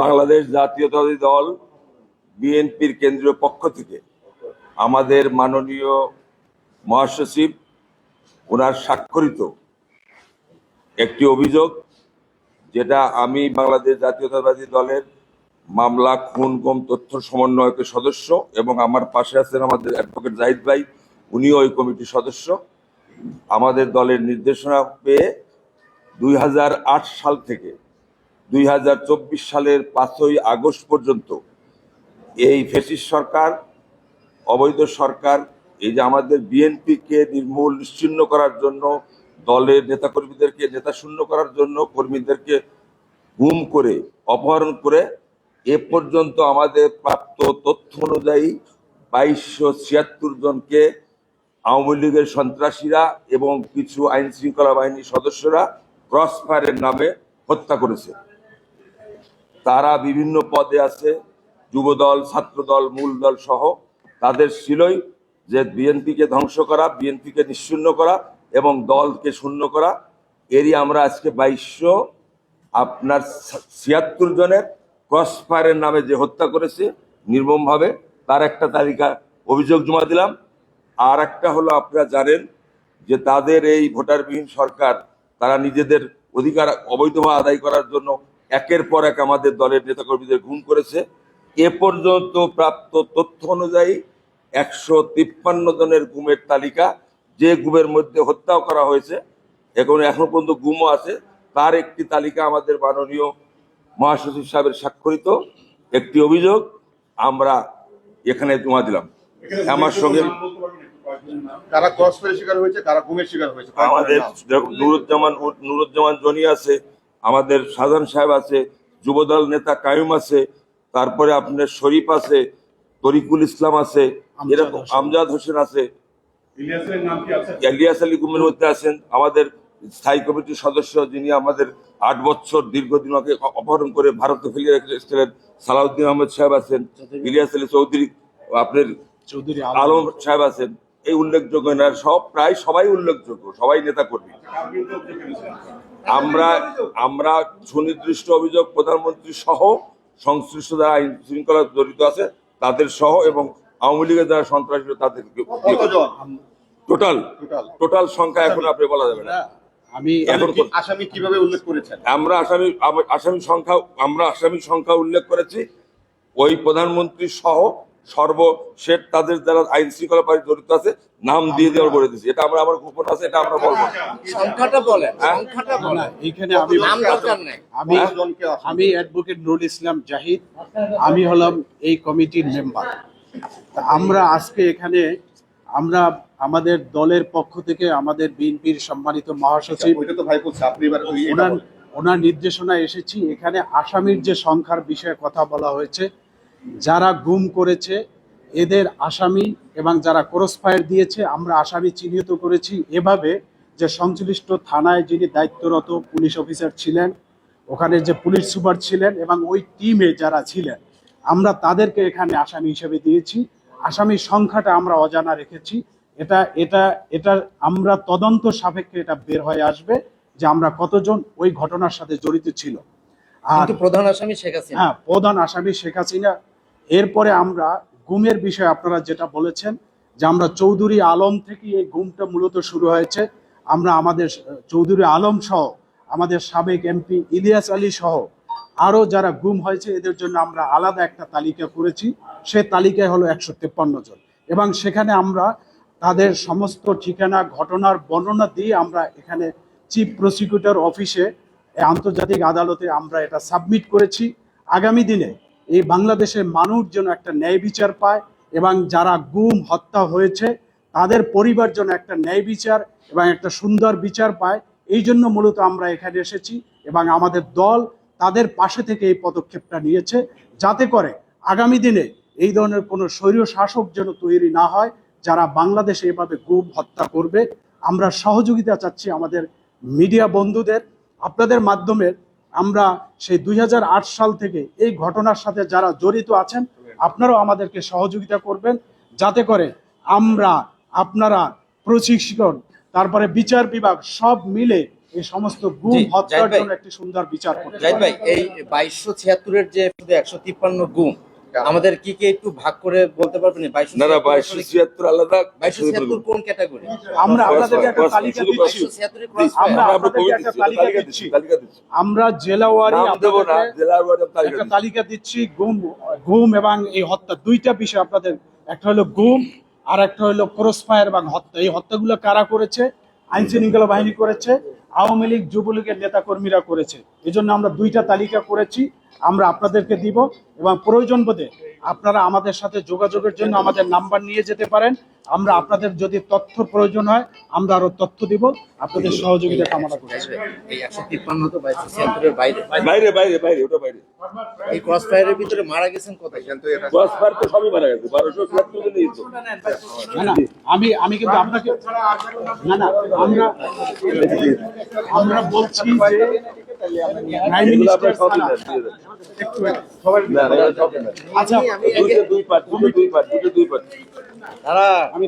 বাংলাদেশ জাতীয়তাবাদী দল বিএনপির কেন্দ্রীয় পক্ষ থেকে আমাদের মাননীয় মহাসচিব ওনার স্বাক্ষরিত একটি অভিযোগ, যেটা আমি বাংলাদেশ জাতীয়তাবাদী দলের মামলা, খুন, গম, তথ্য সমন্বয়কের সদস্য এবং আমার পাশে আছেন আমাদের অ্যাডভোকেট জাহিদ ভাই, উনিও ওই কমিটির সদস্য। আমাদের দলের নির্দেশনা পেয়ে দুই হাজার আট সাল থেকে দুই হাজার চব্বিশ সালের পাঁচই আগস্ট পর্যন্ত এই ফেসিস সরকার, অবৈধ সরকার, এই যে আমাদের বিএনপিকে নির্মূল নিশ্চিন্ন করার জন্য, দলের নেতাকর্মীদেরকে নেতা শূন্য করার জন্য কর্মীদেরকে গুম করে, অপহরণ করে, এ পর্যন্ত আমাদের প্রাপ্ত তথ্য অনুযায়ী বাইশশো ছিয়াত্তর জনকে আওয়ামী লীগের সন্ত্রাসীরা এবং কিছু আইন শৃঙ্খলা বাহিনীর সদস্যরা ক্রস ফায়ারের নামে হত্যা করেছে। তারা বিভিন্ন পদে আছে, যুবদল, ছাত্রদল মূল দল সহ। তাদের ছিলই যে বিএনপিকে ধ্বংস করা, বিএনপিকে নিশ্চিন্ন করা এবং দলকে শূন্য করা, এরই আমরা আজকে বাইশশো আপনার ছিয়াত্তর জনের ক্রস ফায়ারের নামে যে হত্যা করেছে, নির্মমভাবে, তার একটা তালিকা অভিযোগ জমা দিলাম। আর একটা হলো আপনারা জানেন যে তাদের এই ভোটারবিহীন সরকার, তারা নিজেদের অধিকার অবৈধভাবে আদায় করার জন্য একের পর এক আমাদের দলের নেতাকর্মীদের গুম করেছে। এ পর্যন্ত প্রাপ্ত তথ্য অনুযায়ী একশো তিপ্পান্ন জনের গুমের তালিকা যে গুমের মধ্যে হত্যাও করা হয়েছে এখন এখনও পর্যন্ত গুমও আছে তার একটি তালিকা আমাদের মাননীয় মহাসচিব সাহেবের স্বাক্ষরিত। একটি অভিযোগ আমরা এখানে জমা দিলাম। আমার সঙ্গে কারা ক্রস শিকার হয়েছে কারা গুমের শিকার হয়েছে? আমাদের নুরুজ্জামান নুরুজ্জামান জনি আছে আমাদের সাধারণ সাহেব আছে যুবদল নেতা কায়ুম আছে তারপরে আপনার শরীফ আছে তরিকুল ইসলাম আছে এরকম আমজাদ হোসেন আছে। ইলিয়াসের নাম কি আছে? ইলিয়াস আলী গুমের মধ্যে আছেন। আমাদের স্থায়ী কমিটির সদস্য যিনি আমাদের আট বছর দীর্ঘদিন আগে অপহরণ করে ভারতে ফেলিয়ে রেখেছিলেন সালাউদ্দিন আহমেদ সাহেব আছেন ইলিয়াস আলী চৌধুরী আপনার চৌধুরী আলম। সাহেব আছেন। এই উল্লেখযোগ্য না সব প্রায় সবাই উল্লেখযোগ্য সবাই নেতা কর্মী আমরা আমরা সুনির্দিষ্ট অভিযোগ প্রধানমন্ত্রী সহ সংশ্লিষ্ট যারা আইন শৃঙ্খলা জড়িত আছে তাদের সহ এবং আওয়ামী লীগের যারা সন্ত্রাসী তাদের টোটাল। টোটাল। সংখ্যা এখন আপনি বলা যাবে না। আমি আসামি কীভাবে উল্লেখ করেছেন? আমরা আসামি আম- আসামি সংখ্যা আমরা আসামি সংখ্যা উল্লেখ করেছি। ওই প্রধানমন্ত্রী সহ সর্বশেষ তাদের যারা আইন শৃঙ্খলা বাহিনী জড়িত আছে নাম দিয়ে দেওয়ার বলে দিচ্ছি এটা আমরা আমার গোপন আছে এটা আমরা বলব। সংখ্যাটা বলেন হ্যাঁ? সংখ্যাটা না, বলেন এইখানে আমি নাম দরকার নেই। আমি কতজনকে আমি অ্যাডভোকেট নুরুল ইসলাম জাহিদ আমি হলাম এই কমিটির মেম্বার তা আমরা আজকে এখানে আমরা আমাদের দলের পক্ষ থেকে আমাদের বিএনপির সম্মানিত মহাসচিব ওইটা তো ভাই বলছে আপনি এবার ওই এটা ওনার নির্দেশনায় এসেছি। এখানে আসামির যে সংখ্যার বিষয়ে কথা বলা হয়েছে যারা গুম করেছে এদের আসামি এবং যারা ক্রস ফায়ার দিয়েছে আমরা আসামি চিহ্নিত করেছি। এভাবে যে সংশ্লিষ্ট থানায় যিনি দায়িত্বরত পুলিশ অফিসার ছিলেন ওখানে যে পুলিশ সুপার ছিলেন এবং ওই টিমে যারা ছিলেন আমরা তাদেরকে এখানে আসামি হিসেবে দিয়েছি। আসামির সংখ্যাটা আমরা অজানা রেখেছি। এটা এটা এটা আমরা তদন্ত সাপেক্ষে এটা বের হয়ে আসবে যে আমরা কতজন ওই ঘটনার সাথে জড়িত ছিল। আর প্রধান আসামি শেখ হাসিনা। হ্যাঁ প্রধান আসামি শেখ হাসিনা। এরপরে আমরা গুমের বিষয়ে আপনারা যেটা বলেছেন, যে আমরা চৌধুরী আলম থেকে এই গুমটা মূলত শুরু হয়েছে। আমরা আমাদের চৌধুরী আলম সহ, আমাদের সাবেক এমপি ইলিয়াস আলী সহ আরও যারা গুম হয়েছে, এদের জন্য আমরা আলাদা একটা তালিকা করেছি। সে তালিকায় হলো একশো তেপ্পান্ন জন। এবং সেখানে আমরা তাদের সমস্ত ঠিকানা, ঘটনার বর্ণনা দিয়ে আমরা এখানে চিফ প্রসিকিউটর অফিসে আন্তর্জাতিক আদালতে আমরা এটা সাবমিট করেছি। আগামী দিনে এই বাংলাদেশের মানুষ যেন একটা ন্যায় বিচার পায় এবং যারা গুম, হত্যা হয়েছে, তাদের পরিবার যেন একটা ন্যায় বিচার এবং একটা সুন্দর বিচার পায়। এই জন্য মূলত আমরা এখানে এসেছি এবং আমাদের দল তাদের পাশে থেকে এই পদক্ষেপটা নিয়েছে যাতে করে আগামী দিনে এই ধরনের কোনো স্বৈরীয় শাসক যেন তৈরি না হয় যারা বাংলাদেশে এভাবে গুম, হত্যা করবে। আমরা সহযোগিতা চাচ্ছি আমাদের মিডিয়া বন্ধুদের। আপনাদের মাধ্যমে আমরা সেই দুই হাজার আট সাল থেকে এই ঘটনার সাথে যারা জড়িত আছেন আপনারাও আমাদেরকে সহযোগিতা করবেন। যাতে করে আমরা আপনারা প্রশিক্ষণ তারপরে বিচার বিভাগ সব মিলে এই সমস্ত গুম হত্যার জন্য একটি সুন্দর বিচার করতে ভাই এই বাইশশো ছিয়াত্তরের যে একশো তিপ্পান্ন গুম আমাদের কি কি একটু ভাগ করে বলতে পারবেন? না না বাইশশো ছিয়াত্তর আলাদা বাইশশো ছিয়াত্তর কোন ক্যাটাগরি? আমরা আপনাদেরকে একটা তালিকা দিচ্ছি। আমরা আপনাদেরকে একটা তালিকা আমরা জেলাওয়ারি একটা তালিকা গুম গুম এবং এই হত্যা। দুইটা বিষয় আপনাদের একটা হলো গুম আর একটা হলো ক্রস ফায়ার এবং হত্যা। এই হত্যাগুলো কারা করেছে? আইন শৃঙ্খলা বাহিনী করেছে আওয়ামী লীগ যুবলীগের নেতা কর্মীরা করেছে। এই জন্য আমরা দুইটা তালিকা করেছি। আমরা আপনাদেরকে দিব এবং প্রয়োজন বোধে আপনারা আমাদের সাথে যোগাযোগের জন্য আমাদের নাম্বার নিয়ে যেতে পারেন। আমরা আপনাদের যদি তথ্য প্রয়োজন হয় আমরা আরও তথ্য দিব। আপনাদের সহযোগিতা কামনা করছি। এই একশো তিপ্পান্ন তো বাইশশো ছিয়াত্তরের বাইরে। বাইরে বাইরে বাইরে ওটা বাইরে। এই ক্রস ফায়ারের ভিতরে মারা গেছেন কত কিন্তু এটা তো সবই মারা গেছে বারোশো ছিয়াত্তর জন না না আমি আমি কিন্তু আপনাকে না না আমরা আমরা বলছি যে প্রাইম মিনিস্টার আচ্ছা দুই পার্ট দুটো দুই পার্ট দুটো দুই পার্ট দাঁড়া। আমি।